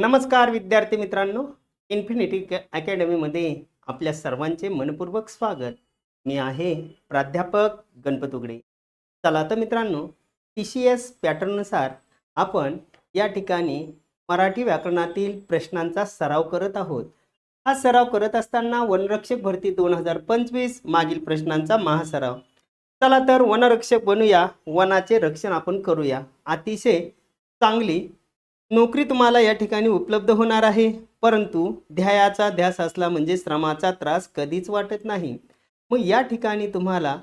नमस्कार विद्यार्थी मित्रांनो. इन्फिनिटी अकॅडमीमध्ये आपल्या सर्वांचे मनपूर्वक स्वागत. मी आहे प्राध्यापक गणपत उगडे. चला तर मित्रांनो टी सी एस पॅटर्ननुसार आपण या ठिकाणी मराठी व्याकरणातील प्रश्नांचा सराव करत आहोत. हा सराव करत असताना वनरक्षक भरती दोन हजार पंचवीस मागील प्रश्नांचा महासराव. चला तर वनरक्षक बनूया. वनाचे रक्षण आपण करूया. अतिशय चांगली नोकरी तुम्हाला या ठिकाणी उपलब्ध होणार आहे. परंतु ध्यायाचा ध्यास असला म्हणजे श्रमाचा त्रास कधीच वाटत नाही. मग या ठिकाणी तुम्हाला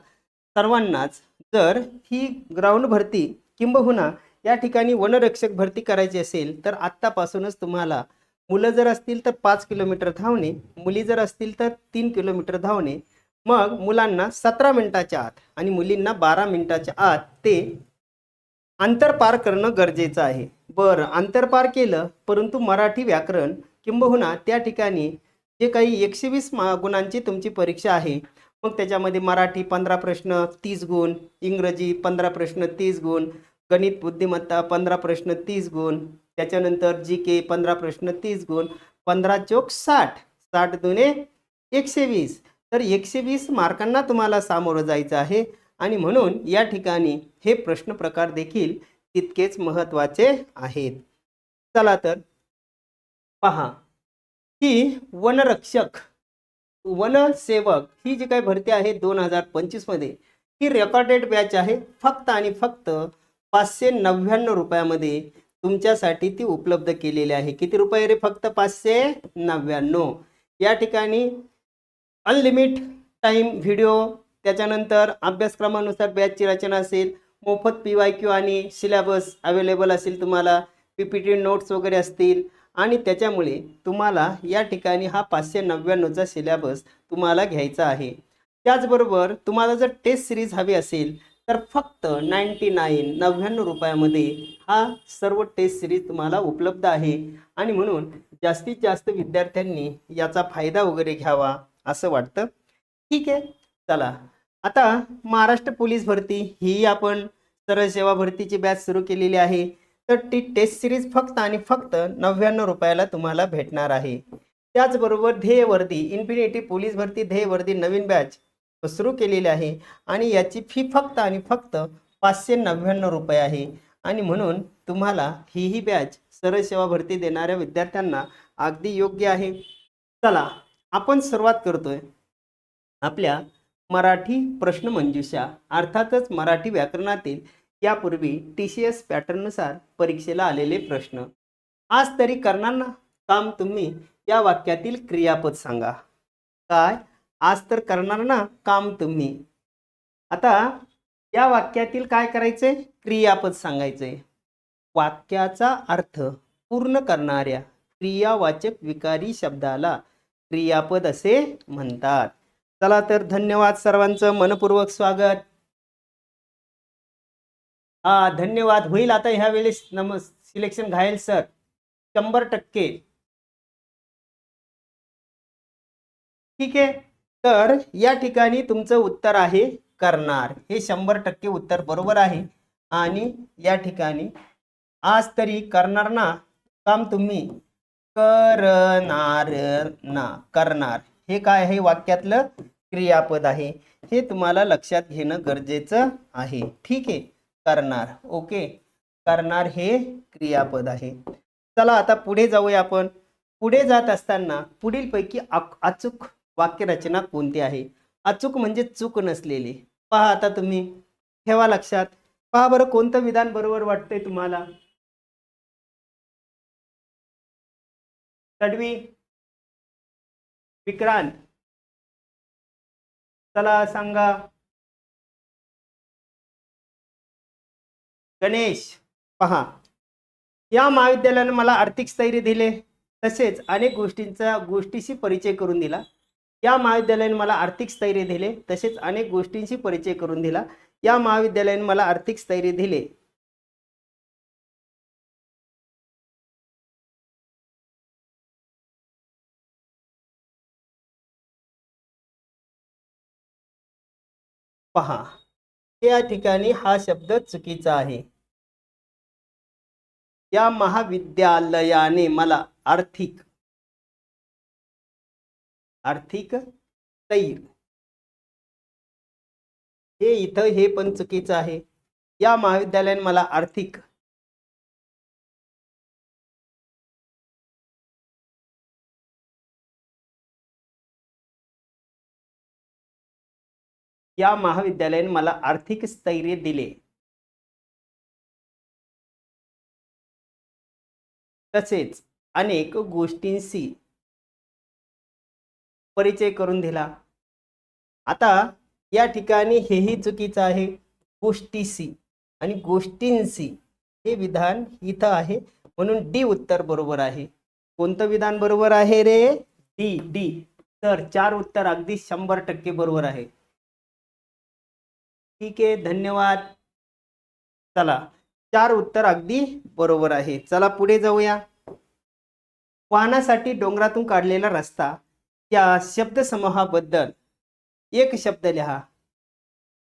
सर्वांनाच जर ही ग्राउंड भरती किंबहुना या ठिकाणी वनरक्षक भरती करायची असेल तर आत्तापासूनच तुम्हाला मुलं जर असतील तर पाच किलोमीटर धावणे मुली जर असतील तर तीन किलोमीटर धावणे. मग मुलांना सतरा मिनिटाच्या आत आणि मुलींना बारा मिनिटाच्या आत ते अंतर पार करणं गरजेचं आहे. बरं अंतरपार केलं परंतु मराठी व्याकरण किंबहुना त्या ठिकाणी जे काही एकशे वीस मा गुणांची तुमची परीक्षा आहे मग त्याच्यामध्ये मराठी पंधरा प्रश्न तीस गुण इंग्रजी पंधरा प्रश्न तीस गुण गणित बुद्धिमत्ता पंधरा प्रश्न तीस गुण त्याच्यानंतर जी के पंधरा प्रश्न तीस गुण पंधरा चोक साठ साठ दुने एकशे वीस तर एकशे वीस मार्कांना तुम्हाला सामोरं जायचं आहे आणि म्हणून या ठिकाणी हे प्रश्न प्रकार देखील तितकेच महत्त्वाचे आहेत. चला तर पहा. ही वनरक्षक वनसेवक ही जी काही भरती आहे दोन हजार पंचवीसमध्ये ही रेकॉर्डेड बॅच आहे. फक्त आणि फक्त पाचशे नव्याण्णव रुपयामध्ये तुमच्यासाठी ती उपलब्ध केलेली आहे. किती रुपये रे फक्त? पाचशे नव्याण्णव. या ठिकाणी अनलिमिट टाईम व्हिडिओ त्याच्यानंतर अभ्यासक्रमानुसार बॅचची रचना असेल मोफत पी वाय क्यू आणि सिलॅबस अवेलेबल असेल तुम्हाला. पी पी टी नोट्स वगैरे असतील. आणि त्याच्यामुळे तुम्हाला या ठिकाणी हा पाचशे नव्याण्णवचा सिलॅबस तुम्हाला घ्यायचा आहे. त्याचबरोबर तुम्हाला जर टेस्ट सिरीज हवी असेल तर फक्त नाईंटी नाईन नव्याण्णव रुपयामध्ये हा सर्व टेस्ट सिरीज तुम्हाला उपलब्ध आहे. आणि म्हणून जास्तीत जास्त विद्यार्थ्यांनी याचा फायदा वगैरे घ्यावा असं वाटतं. ठीक आहे चला. आता महाराष्ट्र पोलीस भरती ही आपण सरळ सेवा भरतीची बॅच सुरू केलेली आहे. तर ती टेस्ट सिरीज फक्त आणि फक्त नव्याण्णव रुपयाला तुम्हाला भेटणार आहे. त्याचबरोबर ध्येय वर्दी इन्फिनिटी पोलीस भरती ध्येय वर्दी नवीन बॅच सुरू केलेली आहे. आणि याची फी फक्त आणि फक्त पाचशे नव्याण्णव रुपये आहे. आणि म्हणून तुम्हाला ही ही बॅच सरळ सेवा भरती देणाऱ्या विद्यार्थ्यांना अगदी योग्य आहे. चला आपण सुरुवात करतोय. आपल्या मराठी प्रश्नमंजुषा अर्थातच मराठी व्याकरणातील यापूर्वी टी सी एस पॅटर्ननुसार परीक्षेला आलेले प्रश्न. आज तरी करणार ना काम तुम्ही या वाक्यातील क्रियापद सांगा. काय? आज तर करणार ना काम तुम्ही. आता या वाक्यातील काय करायचे? क्रियापद सांगायचे. वाक्याचा अर्थ पूर्ण करणाऱ्या क्रियावाचक विकारी शब्दाला क्रियापद असे म्हणतात. चला तर धन्यवाद सर्वांचं मनपूर्वक स्वागत. हा धन्यवाद. होईल आता ह्या वेळेस नम सिलेक्शन घायल सर शंभर टक्के. ठीक आहे. तर या ठिकाणी तुमचं उत्तर आहे करणार. हे शंभर टक्के उत्तर बरोबर आहे. आणि या ठिकाणी आज तरी करणार ना? काम तुम्ही. करणार ना? करणार. हे काय आहे वाक्यातलं? क्रियापद आहे. हे तुम्हाला लक्षात घेणं गरजेचं आहे. ठीक आहे? करणार. ओके? करणार हे क्रियापद आहे. चला आता पुढे जाऊया आपण. पुढे जात असताना पुढीलपैकी अचूक वाक्यरचना कोणती आहे? अचूक म्हणजे चूक नसलेली. पहा आता तुम्ही. ठेवा लक्षात. पहा बरं कोणतं विधान बरोबर वाटतंय तुम्हाला? तडवी विक्रांत. चला सांगा. गणेश पहा. या महाविद्यालयाने मला आर्थिक स्थैर्य दिले तसेच अनेक गोष्टींचा गोष्टीशी परिचय करून दिला. या महाविद्यालयाने मला आर्थिक स्थैर्य दिले तसेच अनेक गोष्टींशी परिचय करून दिला. या महाविद्यालयाने मला आर्थिक स्थैर्य दिले. पहा. या ठिकाणी हा शब्द चुकीचा आहे. या महाविद्यालयाने मला आर्थिक आर्थिक तैर. हे इथं हे पण चुकीचं आहे. या महाविद्यालयाने मला आर्थिक या महाविद्यालयाने मला आर्थिक स्थैर्य दिले. तसेच अनेक गोष्टींशी परिचय करून दिला. आता या ठिकाणी हेही चुकीचं आहे. गोष्टीशी आणि गोष्टींशी हे विधान इथं आहे. म्हणून डी उत्तर बरोबर आहे. कोणतं विधान बरोबर आहे रे? D D. तर चार उत्तर अगदी शंभर टक्के बरोबर आहे. ठीक आहे धन्यवाद. चला चार उत्तर अगदी बरोबर आहे. चला पुढे जाऊया. वाहनासाठी डोंगरातून काढलेला रस्ता या शब्दसमूहाबद्दल एक शब्द लिहा.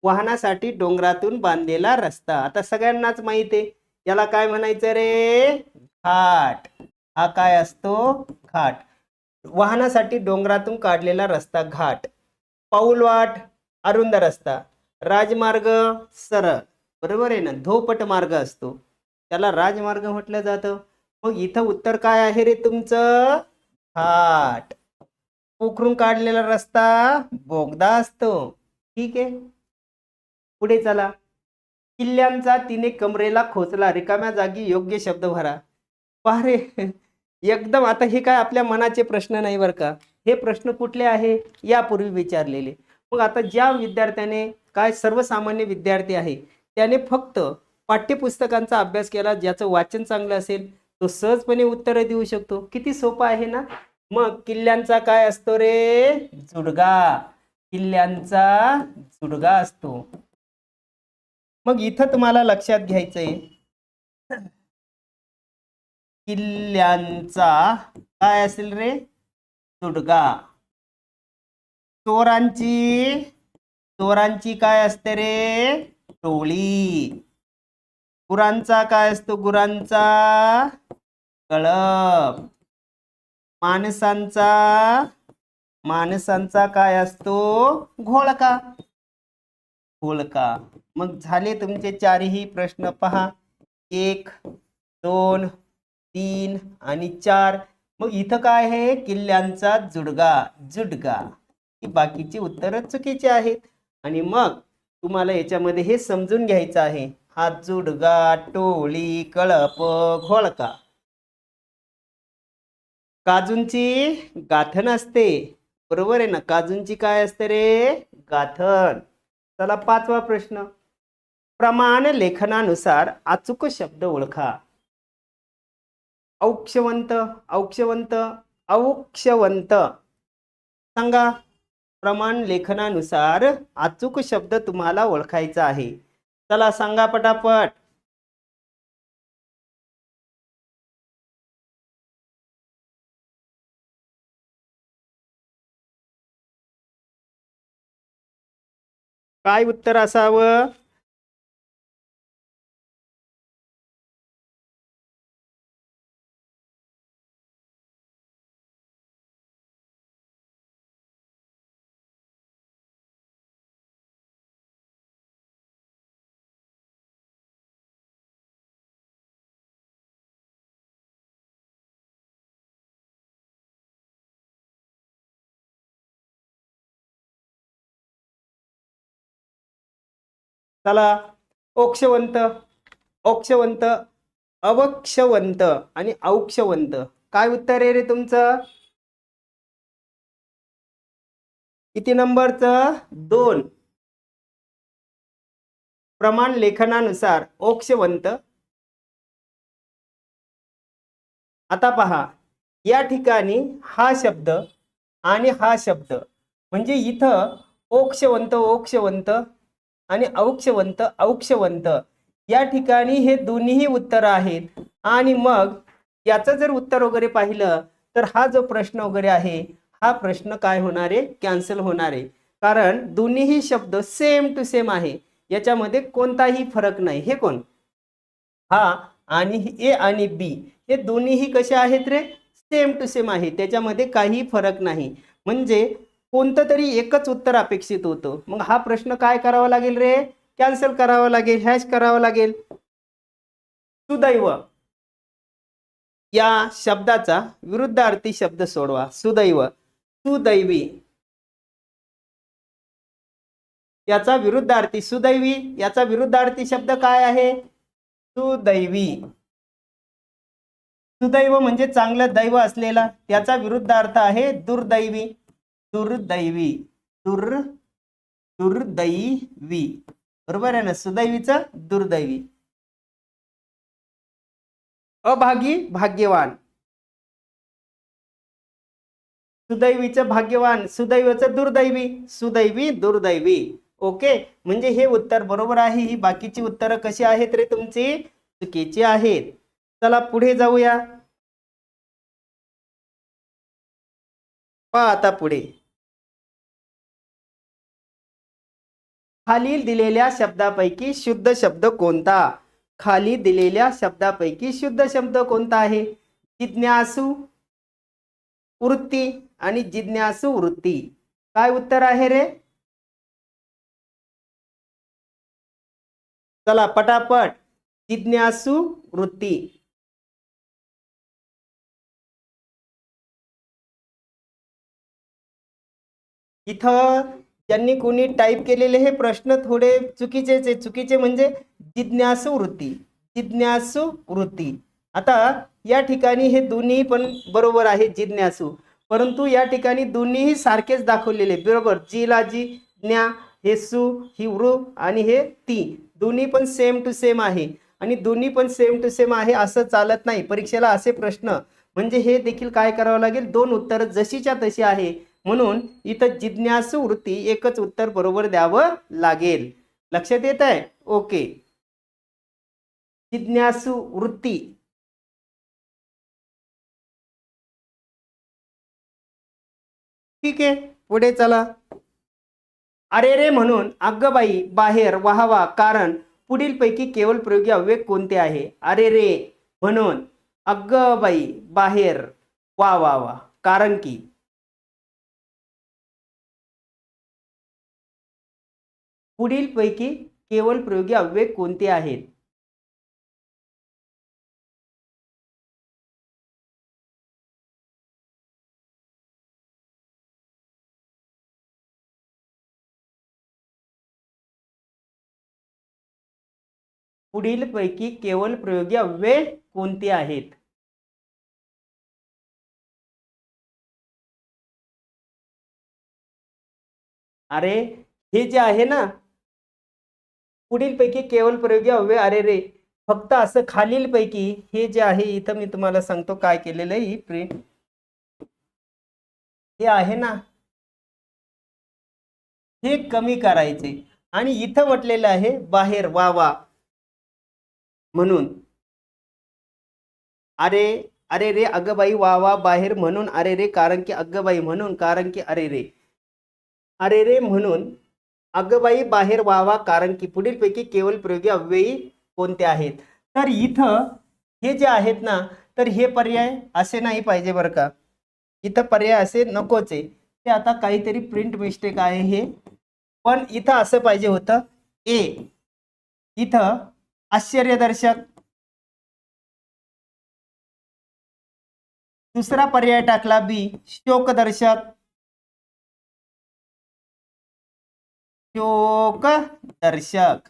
वाहनासाठी डोंगरातून बांधलेला रस्ता. आता सगळ्यांनाच माहिती आहे. याला काय म्हणायचं रे? घाट. हा काय असतो? घाट. वाहनासाठी डोंगरातून काढलेला रस्ता घाट. पाऊलवाट अरुंद रस्ता. राजमार्ग सरळ. बरोबर आहे ना? धोपट मार्ग असतो. त्याला राजमार्ग म्हटलं जातं. मग इथं उत्तर काय आहे रे तुमचं? घाट पोखरून काढलेला रस्ता बोगदा असतो. ठीक आहे? पुढे चला. किल्ल्यांचा तिने कमरेला खोचला. रिकाम्या जागी योग्य शब्द भरा. पारे. एकदम आता हे काय आपल्या मनाचे प्रश्न नाही बरं का? हे प्रश्न कुठले आहे? यापूर्वी विचारलेले. मग आता ज्या विद्यार्थ्याने काय सर्वसामान्य विद्यार्थी आहे त्याने फक्त पाठ्यपुस्तकांचा अभ्यास केला ज्याचं वाचन चांगलं असेल तो सहजपणे उत्तरं देऊ शकतो. किती सोपं आहे ना? मग किल्ल्यांचा काय असतो रे? जुडगा. किल्ल्यांचा जुडगा असतो. मग इथं तुम्हाला लक्षात घ्यायचंय. किल्ल्यांचा काय असेल रे? जुडगा. चोरांची चोरांची काय असते रे? टोळी गुरांचा काय असतो? गुरांचा कळप. माणसांचा माणसांचा काय असतो? घोळका. घोळका. मग झाले तुमचे चारही प्रश्न पहा. एक दोन तीन आणि चार. मग इथं काय आहे? किल्ल्यांचा जुडगा जुडगा. ही बाकीची उत्तरं चुकीची आहेत. आणि मग तुम्हाला याच्यामध्ये हे समजून घ्यायचं आहे. हा जुडगा टोळी कळप घोळका. काजूंची गाथन असते. बरोबर आहे ना? काजूंची काय असते रे? गाथन चला पाचवा प्रश्न. प्रमाण लेखनानुसार अचूक शब्द ओळखा. औक्षवंत औक्षवंत औक्षवंत. सांगा. प्रमाण लेखनानुसार अचूक शब्द तुम्हाला ओळखायचा आहे. चला सांगा पटापट. काय उत्तर असावं? चला. ओक्षवंत ओक्षवंत अवक्षवंत आणि औक्षवंत. काय उत्तर आहे रे तुमचं? किती नंबरचं? दोन. प्रमाण लेखनानुसार ओक्षवंत आता पहा. या ठिकाणी हा शब्द आणि हा शब्द. म्हणजे इथं ओक्षवंत ओक्षवंत आणि औक्षवंत औक्षवंत. या ठिकाणी हे दोन्हीही उत्तर आहेत. आणि मग याचं जर उत्तर वगैरे पाहिलं तर हा जो प्रश्न वगैरे आहे हा प्रश्न काय होणार? आहे कॅन्सल होणार. आहे कारण दोन्हीही शब्द सेम टू सेम आहे. याच्यामध्ये कोणताही फरक नाही. हे कोण? हा आणि ए आणि बी. हे दोन्हीही कसे आहेत रे? सेम टू सेम आहे. त्याच्यामध्ये काही फरक नाही. म्हणजे कोणतं तरी एकच उत्तर अपेक्षित होतं. मग हा प्रश्न काय करावा लागेल रे? कॅन्सल करावा लागेल हॅश करावा लागेल. सुदैव. या शब्दाचा विरुद्धार्थी शब्द सोडवा. सुदैव. सुदैवी. याचा विरुद्धार्थी सुदैवी याचा विरुद्धार्थी शब्द काय आहे? सुदैवी. सुदैव म्हणजे चांगलं दैव असलेला याचा विरुद्धार्थ आहे दुर्दैवी. दुर्दैवी दुर् दुर्दैवी. बरोबर आहे ना? सुदैवीचं दुर्दैवी. अभागी भाग्यवान. सुदैवीचं भाग्यवान सुदैवाचं दुर्दैवी. सुदैवी दुर्दैवी. ओके? म्हणजे हे उत्तर बरोबर आहे. ही बाकीची उत्तरं कशी आहेत रे तुमची? चुकीची आहेत. चला पुढे जाऊया. पहा आता पुढे. खालील दिलेल्या शब्दापैकी शुद्ध शब्द कोणता? खाली दिलेल्या शब्दापैकी शुद्ध शब्द कोणता आहे? जिज्ञासू वृत्ती आणि जिज्ञासू वृत्ती. काय उत्तर आहे रे? चला पटापट. जिज्ञासू वृत्ती. इथं त्यांनी कोणी टाईप केलेले हे प्रश्न थोडे चुकीचेच आहे चुकीचे म्हणजे जिज्ञासू वृत्ती जिज्ञासू वृत्ती. आता या ठिकाणी हे दोन्ही पण बरोबर आहे जिज्ञासू. परंतु या ठिकाणी दोन्हीही सारखेच दाखवलेले बरोबर? जीला जी ज्ञा हे सु ही वृ आणि हे ती. दोन्ही पण सेम टू सेम आहे. आणि दोन्ही पण सेम टू सेम आहे असं चालत नाही. परीक्षेला असे प्रश्न. म्हणजे हे देखील काय करावं लागेल? दोन उत्तरं जशीच्या तशी आहे. म्हणून इथं जिज्ञासू वृत्ती एकच उत्तर बरोबर द्यावं लागेल. लक्षात येत आहे? ओके. जिज्ञासू वृत्ती. ठीक आहे पुढे चला. अरे रे म्हणून अग्गबाई बाहेर वाहावा कारण पुढीलपैकी केवळ प्रयोगी अव्यय कोणते आहे? अरे रे म्हणून अग्गबाई बाहेर वा वा वा कारण की. पुढीलपैकी केवळ प्रयोगी अव्यय कोणते आहेत? पुढीलपैकी केवळ प्रयोगी अव्यय कोणते आहेत? अरे हे जे आहे ना पुढीलपैकी केवळ प्रयोगी अव्यय अरे रे फक्त असं खालीलपैकी हे जे आहे इथं मी तुम्हाला सांगतो काय केलेलं आहे प्रिंट हे आहे ना हे कमी करायचे. आणि इथं म्हटलेलं आहे बाहेर वा वा. म्हणून. अरे अरे रे अगबाई वा वा बाहेर म्हणून अरे रे कारण की अगबाई म्हणून कारण की अरे रे. अरे रे म्हणून अगबाई बाहेर व्हावा कारण की पुढीलपैकी केवळ प्रयोगी अव्ययी कोणते आहेत? तर इथं हे जे आहेत ना तर हे पर्याय असे नाही पाहिजे बरं का. इथं पर्याय असे नकोच. आहे ते आता काहीतरी प्रिंट मिस्टेक आहे हे. पण इथं असं पाहिजे होतं ए इथं आश्चर्यदर्शक. दुसरा पर्याय टाकला बी शोकदर्शक. शोक दर्शक.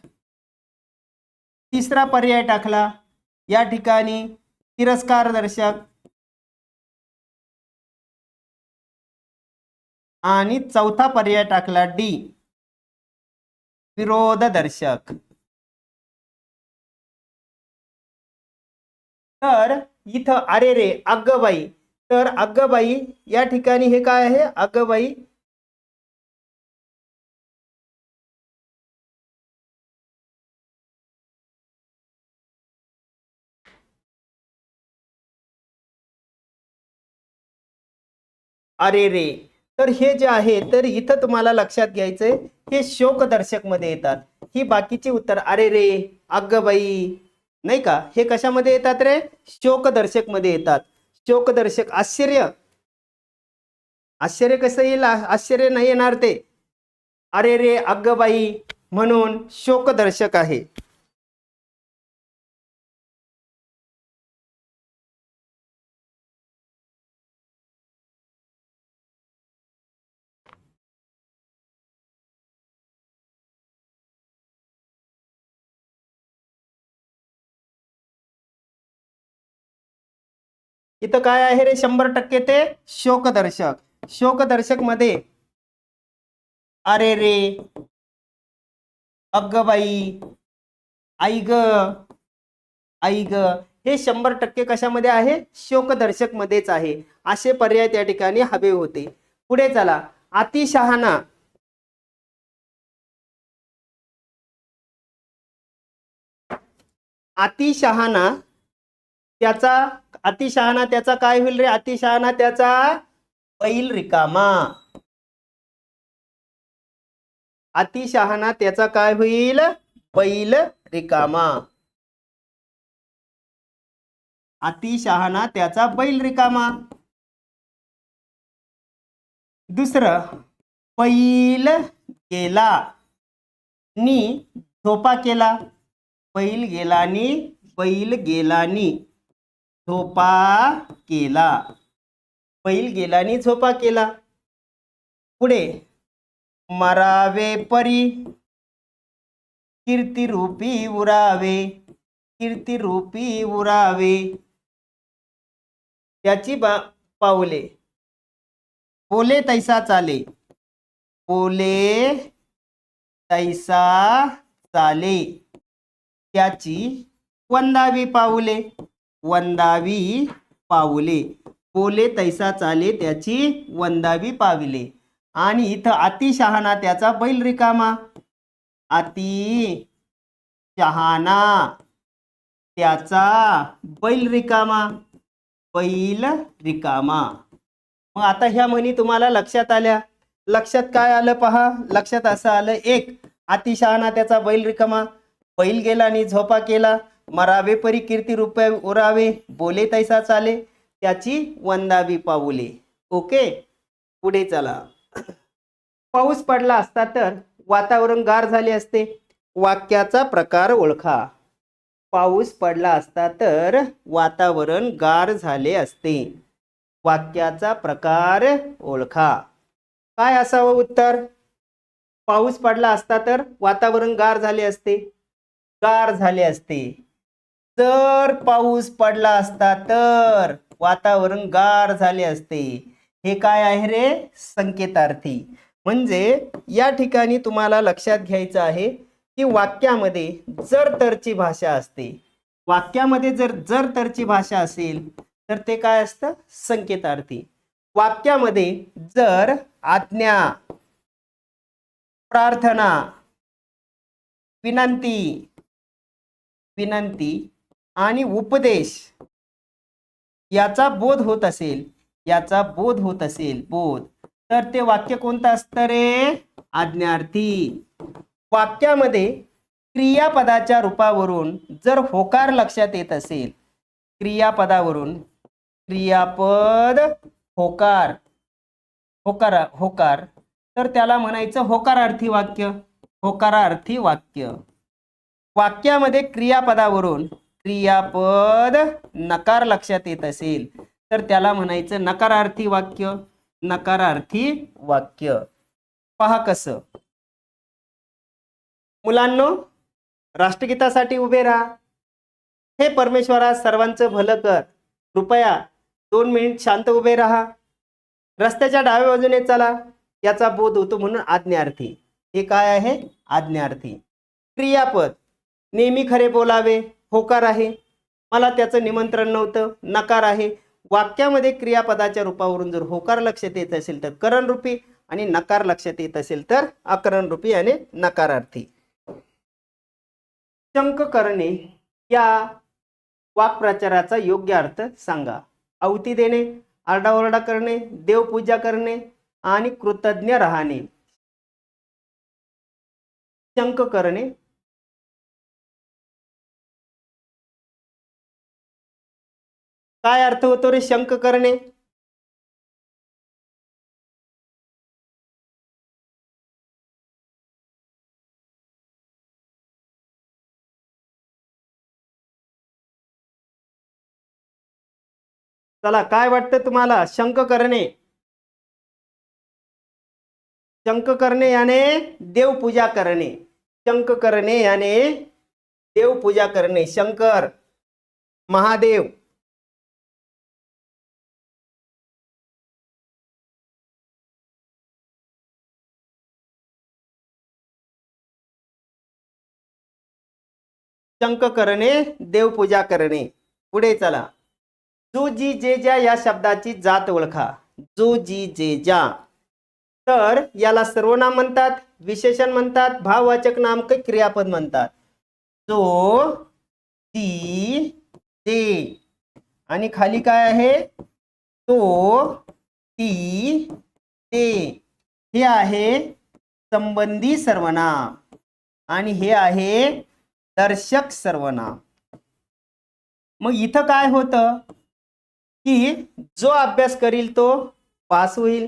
तिसरा पर्याय टाकला. या ठिकाणी तिरस्कार दर्शक. आणि चौथा पर्याय टाकला डी. विरोध दर्शक. तर इथं अरे रे अग्गबाई तर अग्गबाई या ठिकाणी हे काय आहे? अग्गबाई अरे रे तर हे जे आहे तर इथं तुम्हाला लक्षात घ्यायचंय हे शोकदर्शकमध्ये येतात. ही बाकीची उत्तर अरे रे अग्गबाई नाही का? हे कशामध्ये येतात रे? शोकदर्शकमध्ये येतात. शोकदर्शक आश्चर्य. आश्चर्य कसं येईल? आश्चर्य नाही येणार ते. अरे रे अग्गबाई म्हणून शोकदर्शक आहे. इथं काय आहे रे? शंभर टक्के ते शोकदर्शक. शोकदर्शकमध्ये अरे रे. अग्गबाई आई ग. आई ग. हे शंभर टक्के कशामध्ये आहे? शोकदर्शक मध्येच आहे. असे पर्याय त्या ठिकाणी हवे होते. पुढे चला. अतिशहाणा. अतिशहाणा त्याचा अतिशहाणा त्याचा काय होईल रे? अतिशहाणा त्याचा बैल रिकामा. अतिशहाणा त्याचा काय होईल? बैल रिकामा. अतिशहाणा त्याचा बैल रिकामा. दुसरं बैल गेला. नी झोपा केला. बैल गेलानी बैल गेलानी झोपा केला. बैल गेलानी झोपा केला. पुढे मरावे परी. कीर्तिरूपी उरावे. कीर्तिरूपी उरावे. त्याची बा पावले. बोले तैसा चाले. बोले तैसा चाले. त्याची वंदावी पाऊले वंदावी पावले. बोले तैसा चाले त्याची वंदावी पाविले. आणि इथं अतिशहाणा त्याचा बैल रिकामा. अति शहाणा त्याचा बैल रिकामा. बैल रिकामा. मग आता ह्या म्हणी तुम्हाला लक्षात आल्या. लक्षात काय आलं पहा? लक्षात असं आलं एक अतिशहाणा त्याचा बैल रिकामा. बैल गेला आणि झोपा केला. मरावे परी कीर्ती रुपये उरावे बोले तैसा चाले त्याची वंदावी पाऊले. ओके? पुढे चला. पाऊस पडला असता तर वातावरण गार झाले असते. वाक्याचा प्रकार ओळखा. पाऊस पडला असता तर वातावरण गार झाले असते. वाक्याचा प्रकार ओळखा. काय असावं उत्तर? पाऊस पडला असता तर वातावरण गार झाले असते. गार झाले असते. जर पाऊस पडला असता तर वातावरण गार झाले असते. हे काय आहे रे? संकेतार्थी. म्हणजे या ठिकाणी तुम्हाला लक्षात घ्यायचं आहे की वाक्यामध्ये जर तरची भाषा असते. वाक्यामध्ये जर जर तरची भाषा असेल तर ते काय असतं? संकेतार्थी. वाक्यामध्ये जर आज्ञा प्रार्थना विनंती विनंती आणि उपदेश. याचा बोध होत असेल याचा बोध होत असेल बोध. तर ते वाक्य कोणतं असतं रे? आज्ञार्थी. वाक्यामध्ये क्रियापदाच्या रूपावरून जर होकार लक्षात येत असेल क्रियापदावरून क्रियापद होकार. होकार होकार. तर त्याला म्हणायचं होकारार्थी वाक्य. होकारार्थी वाक्य. वाक्यामध्ये क्रियापदावरून क्रियापद नकार लक्षात येत असेल तर त्याला म्हणायचं नकारार्थी वाक्य नकारार्थी वाक्य. पहा कसं. मुलांनो राष्ट्रगीतासाठी उभे राहा. हे परमेश्वरा सर्वांचं भलं कर. कृपया दोन मिनिट शांत उभे राहा. रस्त्याच्या डाव्या बाजूने चला. याचा बोध होतो म्हणून आज्ञार्थी. हे काय आहे? आज्ञार्थी. क्रियापद. नेहमी खरे बोलावे. होकार आहे. मला त्याचं निमंत्रण नव्हतं. नकार आहे. वाक्यामध्ये क्रियापदाच्या रूपावरून जर होकार लक्षात येत असेल तर करणरूपी आणि नकार लक्षात येत असेल तर अकरणरूपी आणि नकारार्थी. शंक करणे या वाक्प्रचाराचा योग्य अर्थ सांगा. अवती देणे आरडाओरडा करणे देवपूजा करणे आणि कृतज्ञ राहणे. शंक करणे काय अर्थ होतो रे शंक करणे? चला काय वाटतं तुम्हाला? शंक करणे. शंक करणे याने देवपूजा करणे. शंक करणे याने देवपूजा करणे. शंकर महादेव. शंक करणे देवपूजा करणे. पुढे चला. जो जी जे ज्या या शब्दाची जात ओळखा. जो जी जे ज्या. तर याला सर्वनाम म्हणतात विशेषण म्हणतात भाववाचक नाम क्रियापद म्हणतात. जो ती ते आणि खाली काय आहे? तो ती ते. हे आहे संबंधी सर्वनाम. आणि हे आहे दर्शक सर्वनाम. मग इथं काय होतं? की जो अभ्यास करील तो पास होईल.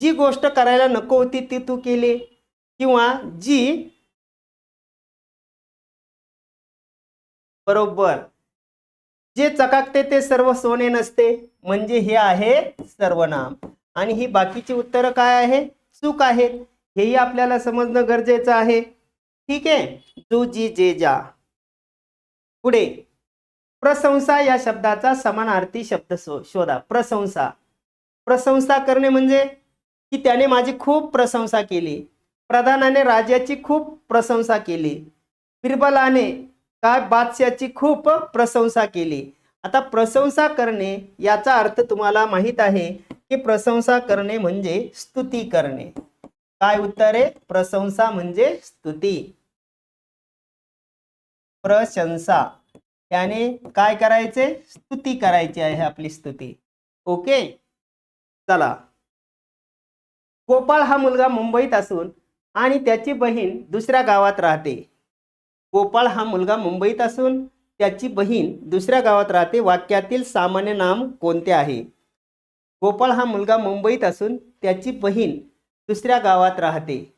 जी गोष्ट करायला नको होती ती तू केली. किंवा जी बरोबर. जे चकाकते ते सर्व सोने नसते. म्हणजे हे आहे सर्वनाम. आणि ही बाकीची उत्तरं काय आहे? चूक आहेत. हेही आपल्याला समजणं गरजेचं आहे. ठीक आहे? जू जी जे. जा पुढे. प्रशंसा या शब्दाचा समानार्थी शब्द शोधा. प्रशंसा प्रशंसा करणे म्हणजे? की त्याने माझी खूप प्रशंसा केली. प्रधानाने राजाची खूप प्रशंसा केली. बिरबलाने काय बादशाची खूप प्रशंसा केली. आता प्रशंसा करणे याचा अर्थ तुम्हाला माहीत आहे की प्रशंसा करणे म्हणजे स्तुती करणे. काय उत्तर आहे? प्रशंसा म्हणजे स्तुती. प्रशंसा. त्याने काय करायचे? स्तुती करायची आहे आपली स्तुती. ओके? चला. गोपाळ हा मुलगा मुंबईत असून आणि त्याची बहीण दुसऱ्या गावात राहते. गोपाळ हा मुलगा मुंबईत असून त्याची बहीण दुसऱ्या गावात राहते. वाक्यातील सामान्य नाम कोणते आहे? गोपाळ हा मुलगा मुंबईत असून त्याची बहीण दुसऱ्या गावात राहते.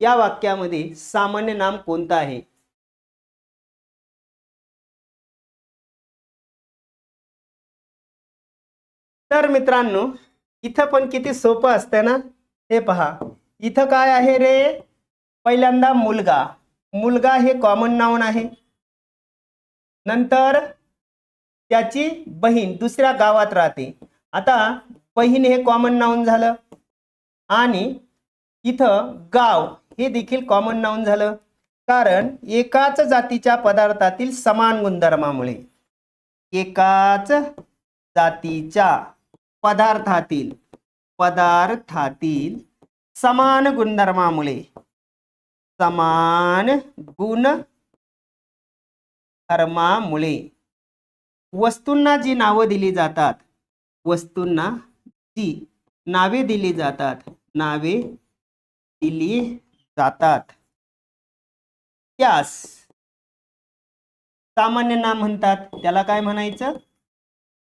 या वाक्यामध्ये सामान्य नाम कोणतं आहे? तर मित्रांनो इथं पण किती सोपं असतं ना? हे पहा. इथं काय आहे रे? पहिल्यांदा मुलगा. मुलगा हे कॉमन नाऊन आहे. नंतर त्याची बहीण दुसऱ्या गावात राहते. आता बहीण हे कॉमन नाऊन झालं. आणि इथं गाव हे देखील कॉमन नाऊन झालं. कारण एकाच जातीच्या पदार्थातील समान गुणधर्मामुळे. एकाच जातीच्या. पदार्थातील पदार्थातील समान गुणधर्मामुळे समान गुण धर्मामुळे वस्तूंना जी नावं दिली जातात वस्तूंना जी नावे दिली जातात नावे दिली जातात. त्यास सामान्य नाम म्हणतात. त्याला काय म्हणायचं?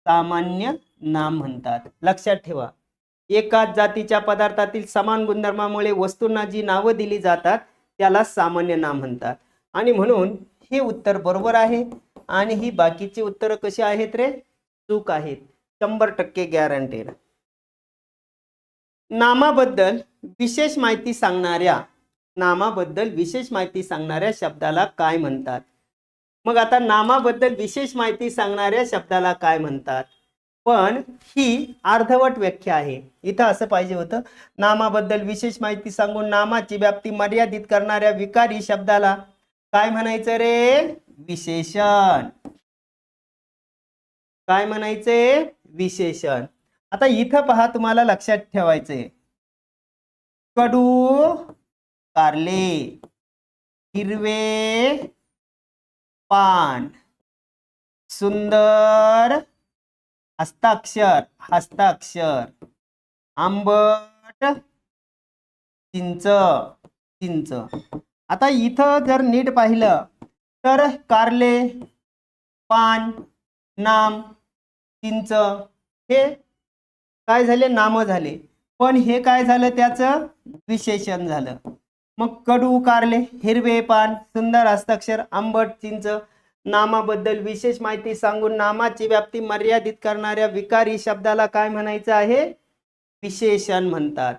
सामान्य नाम म्हणतात. लक्षात ठेवा. एकाच जातीच्या पदार्थातील समान गुणधर्मामुळे वस्तूंना जी नावं दिली जातात त्याला सामान्य नाम म्हणतात. आणि म्हणून हे उत्तर बरोबर आहे. आणि ही बाकीची उत्तरं कशी आहेत रे? चूक आहेत. शंभर टक्के गॅरंटेड नामाबद्दल विशेष माहिती सांगणाऱ्या नामाबद्दल विशेष माहिती सांगणाऱ्या शब्दाला काय म्हणतात? मग आता नामाबद्दल विशेष माहिती सांगणाऱ्या शब्दाला काय म्हणतात? पण ही अर्धवट व्याख्या आहे. इथं असं पाहिजे होतं नामाबद्दल विशेष माहिती सांगून नामाची व्याप्ती मर्यादित करणाऱ्या विकारी शब्दाला काय म्हणायचं रे? विशेषण. काय म्हणायचे? विशेषण. आता इथं पहा तुम्हाला लक्षात ठेवायचंय. कडू कारले हिरवे पान सुंदर हस्ताक्षर हस्ताक्षर. आंबट चिंच चिंच. आता इथं जर नीट पाहिलं तर कारले पान नाम चिंच हे काय झाले? नाम झाले. पण हे काय झालं? त्याचं विशेषण झालं. मग कडू कारले हिरवे पान सुंदर हस्ताक्षर आंबट चिंच नामाबद्दल विशेष माहिती सांगून नामाची व्याप्ती मर्यादित करणाऱ्या विकारी शब्दाला काय म्हणायचं आहे? विशेषण म्हणतात.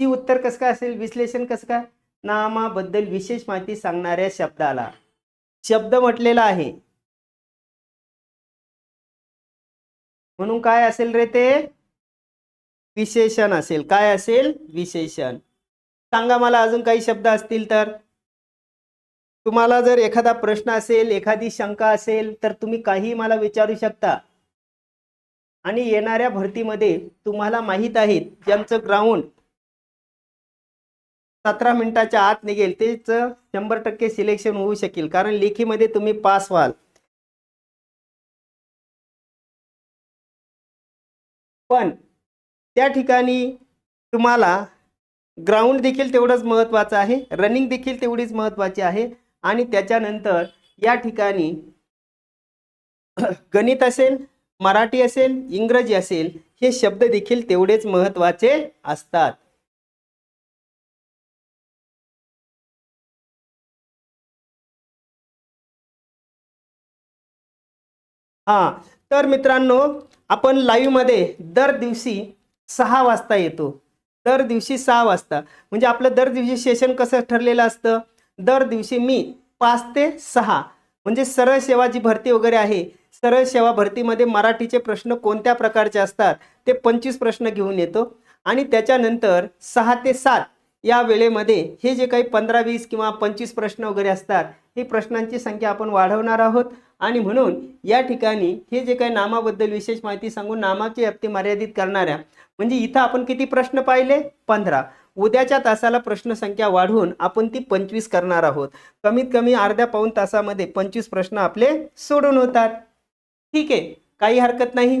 ती उत्तर कसं काय असेल? विश्लेषण कसं काय? नामाबद्दल विशेष माहिती सांगणाऱ्या शब्दाला. शब्द म्हटलेला आहे. म्हणून काय असेल रे ते? विशेषण असेल. काय असेल? विशेषण. सांगा मला अजून काही शब्द असतील तर. तुम्हाला जर एखादा प्रश्न असेल एखादी शंका असेल तर तुम्ही काही मला विचारू शकता. आणि येणाऱ्या भरतीमध्ये तुम्हाला माहीत आहे ज्यांचं ग्राउंड सतरा मिनिटाच्या आत निघेल तेच शंभर टक्के सिलेक्शन होऊ शकेल. कारण लेखीमध्ये तुम्ही पास व्हाल. पण त्या ठिकाणी तुम्हाला ग्राउंड देखील तेवढंच महत्त्वाचं आहे रनिंग देखील तेवढीच महत्त्वाची आहे. आणि त्याच्यानंतर या ठिकाणी गणित असेल मराठी असेल इंग्रजी असेल हे शब्द देखील तेवढेच महत्त्वाचे असतात. हा तर मित्रांनो आपण लाईव्हमध्ये दर दिवशी सहा वाजता येतो. दर दिवशी सहा वाजता. म्हणजे आपलं दर दिवशी सेशन कसं ठरलेलं असतं? दर दिवशी मी पाच ते सहा म्हणजे सरळ सेवा जी भरती वगैरे आहे सरळ सेवा भरतीमध्ये मराठीचे प्रश्न कोणत्या प्रकारचे असतात ते पंचवीस प्रश्न घेऊन येतो. आणि त्याच्यानंतर सहा ते सात या वेळेमध्ये हे जे काही पंधरा वीस किंवा पंचवीस प्रश्न वगैरे असतात ही प्रश्नांची संख्या आपण वाढवणार आहोत. आणि म्हणून या ठिकाणी हे जे काही नामाबद्दल विशेष माहिती सांगून नामाची व्याप्ती मर्यादित करणाऱ्या म्हणजे इथं आपण किती प्रश्न पाहिले? पंधरा. उद्याच्या तासाला प्रश्नसंख्या वाढवून आपण ती पंचवीस करणार आहोत. कमीत कमी अर्ध्या पाऊन तासामध्ये पंचवीस प्रश्न आपले सोडून होतात. ठीक आहे काही हरकत नाही.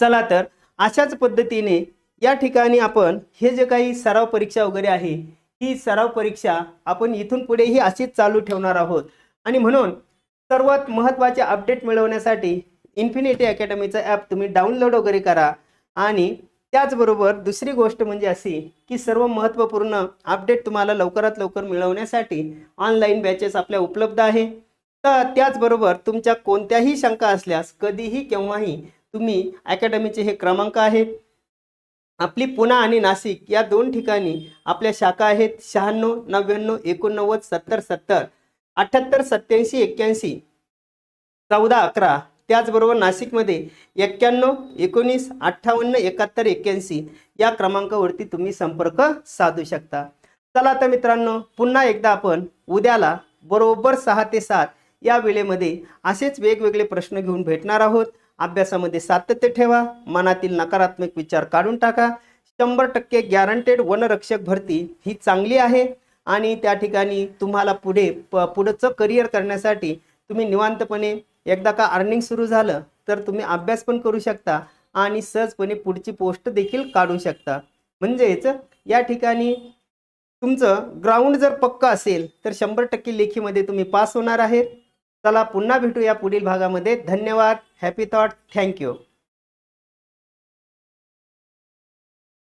चला तर अशाच पद्धतीने या ठिकाणी आपण हे जे काही सराव परीक्षा वगैरे आहे ही सराव परीक्षा आपण इथून पुढेही अशीच चालू ठेवणार आहोत. आणि म्हणून सर्वात महत्त्वाचे अपडेट मिळवण्यासाठी इन्फिनिटी अकॅडमीचं ॲप तुम्ही डाउनलोड वगैरे करा आणि त्याचबरोबर दुसरी गोष्ट म्हणजे अशी की सर्व महत्त्वपूर्ण अपडेट तुम्हाला लवकरात लवकर मिळवण्यासाठी ऑनलाईन बॅचेस आपल्या उपलब्ध आहे. तर त्याचबरोबर तुमच्या कोणत्याही शंका असल्यास कधीही केव्हाही तुम्ही अकॅडमीचे हे क्रमांक आहेत. आपली पुणा आणि नाशिक या दोन ठिकाणी आपल्या शाखा आहेत. शहाण्णव नव्याण्णव एकोणनव्वद सत्तर सत्तर अठ्ठ्याहत्तर सत्याऐंशी एक्क्याऐंशी चौदा अकरा. त्याचबरोबर नाशिकमध्ये एक्क्याण्णव एकोणीस अठ्ठावन्न एकाहत्तर एक्क्याऐंशी या क्रमांकावरती तुम्ही संपर्क साधू शकता. चला तर मित्रांनो पुन्हा एकदा आपण उद्याला बरोबर सहा ते सात या वेळेमध्ये असेच वेगवेगळे प्रश्न घेऊन भेटणार आहोत. अभ्यासामध्ये सातत्य ठेवा मनातील नकारात्मक विचार काढून टाका. शंभर टक्के गॅरंटेड वनरक्षक भरती ही चांगली आहे आणि त्या ठिकाणी तुम्हाला पुढे प पुढचं करिअर करण्यासाठी तुम्ही निवांतपणे एकदा का अर्निंग सुरू झालं तर तुम्ही अभ्यास पण करू शकता आणि सहजपणे पुढची पोस्ट देखील काढू शकता. म्हणजेच या ठिकाणी तुमचं ग्राउंड जर पक्का असेल तर शंभर टक्के लेखीमध्ये तुम्ही पास होणार आहेत चला पुन्हा भेटूया पुढील भागामध्ये. धन्यवाद. Happy thought thank you